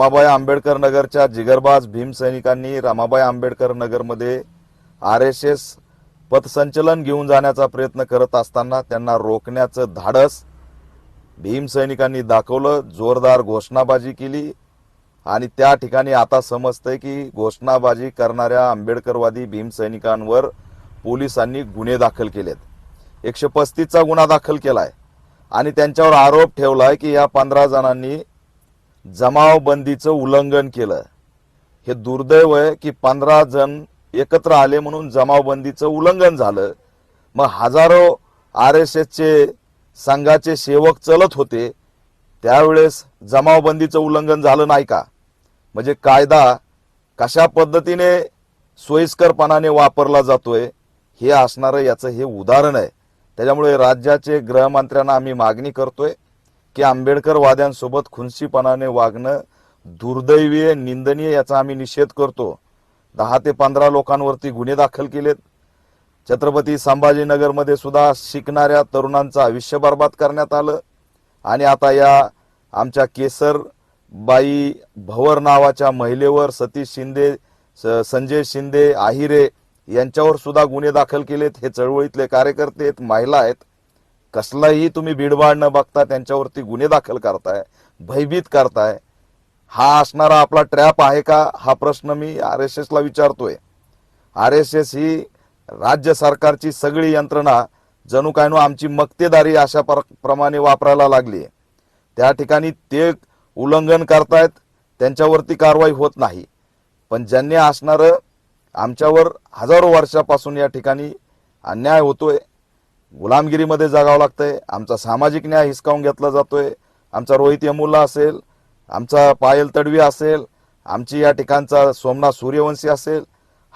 रमाबाई आंबेडकर नगरच्या जिगरबाज भीम सैनिकांनी रमाबाई आंबेडकर नगरमध्ये आर एस एस पथसंचलन घेऊन जाण्याचा प्रयत्न करत असताना त्यांना रोखण्याचं धाडस भीम सैनिकांनी दाखवलं जोरदार घोषणाबाजी केली. आणि त्या ठिकाणी आता समजतंय की घोषणाबाजी करणाऱ्या आंबेडकरवादी भीम सैनिकांवर पोलिसांनी गुन्हे दाखल केलेत. एकशे पस्तीसचा गुन्हा दाखल केलाय. आणि त्यांच्यावर आरोप ठेवलाय की या पंधरा जणांनी जमावबंदीचं उल्लंघन केलं. हे दुर्दैव आहे की पंधरा जण एकत्र आले म्हणून जमावबंदीचं उल्लंघन झालं. मग हजारो आर एस एसचे संघाचे सेवक चलत होते. त्यावेळेस जमावबंदीचं उल्लंघन झालं नाही का? म्हणजे कायदा कशा पद्धतीने सोयीस्करपणाने वापरला जातोय हे असणारं याचं हे उदाहरण आहे. त्याच्यामुळे राज्याचे गृहमंत्र्यांना आम्ही मागणी करतोय. की आंबेडकरवाद्यांसोबत खुनशीपणाने वागणं दुर्दैवीय निंदनीय याचा आम्ही निषेध करतो. दहा ते पंधरा लोकांवरती गुन्हे दाखल केलेत. छत्रपती संभाजीनगरमध्ये सुद्धा शिकणाऱ्या तरुणांचं आयुष्य बर्बाद करण्यात आलं. आणि आता या आमच्या केसर बाई भवर नावाच्या महिलेवर सतीश शिंदे स- संजय शिंदे आहिरे यांच्यावर सुद्धा गुन्हे दाखल केलेत. हे चळवळीतले कार्यकर्ते आहेत महिला आहेत. कसलाही तुम्ही भीडभाड न बघता त्यांच्यावरती गुन्हे दाखल करताय भयभीत करताय हा असणारा आपला ट्रॅप आहे का? हा प्रश्न मी आर एस एसला विचारतोय. आर एस एस ही राज्य सरकारची सगळी यंत्रणा जणू काय आमची मक्तेदारी अशा पर- प्रमाणे वापरायला लागली त्या ठिकाणी ते उल्लंघन करतायत त्यांच्यावरती कारवाई होत नाही. पण ज्यांनी असणारं आमच्यावर हजारो वर्षापासून या ठिकाणी अन्याय होतोय गुलामगिरीमध्ये जगावं लागतंय. आमचा सामाजिक न्याय हिसकावून घेतला जातोय. आमचा रोहित यमुल्ला असेल आमचा पायल तडवी असेल आमची या ठिकाणचा सोमनाथ सूर्यवंशी असेल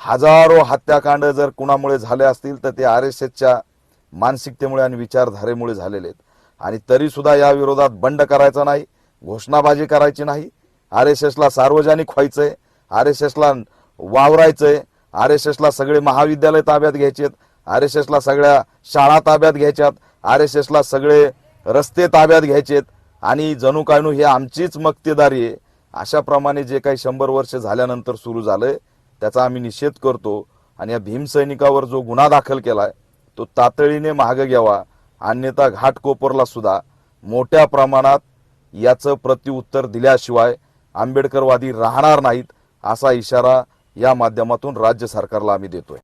हजारो हत्याकांड जर कुणामुळे झाले असतील तर ते आर एस एसच्या मानसिकतेमुळे आणि विचारधारेमुळे झालेले आहेत. आणि तरीसुद्धा या विरोधात बंड करायचा नाही घोषणाबाजी करायची नाही. आर एस एसला सार्वजनिक व्हायचंय आर एस एसला वावरायचंय आर एस एसला सगळे महाविद्यालय ताब्यात घ्यायचे आहेत आर एस एसला सगळ्या शाळा ताब्यात घ्यायच्यात आर एस एसला सगळे रस्ते ताब्यात घ्यायचेत आणि जणू काय ही आमचीच मक्तेदारी आहे. अशाप्रमाणे जे काही शंभर वर्ष झाल्यानंतर सुरू झालंय त्याचा आम्ही निषेध करतो आणि या भीमसैनिकावर जो गुन्हा दाखल केलाय तो तातडीने मागं घ्यावा अन्यथा घाटकोपरला सुद्धा मोठ्या प्रमाणात याचं प्रत्युत्तर दिल्याशिवाय आंबेडकरवादी राहणार नाहीत असा इशारा या माध्यमातून राज्य सरकारला आम्ही देतोय.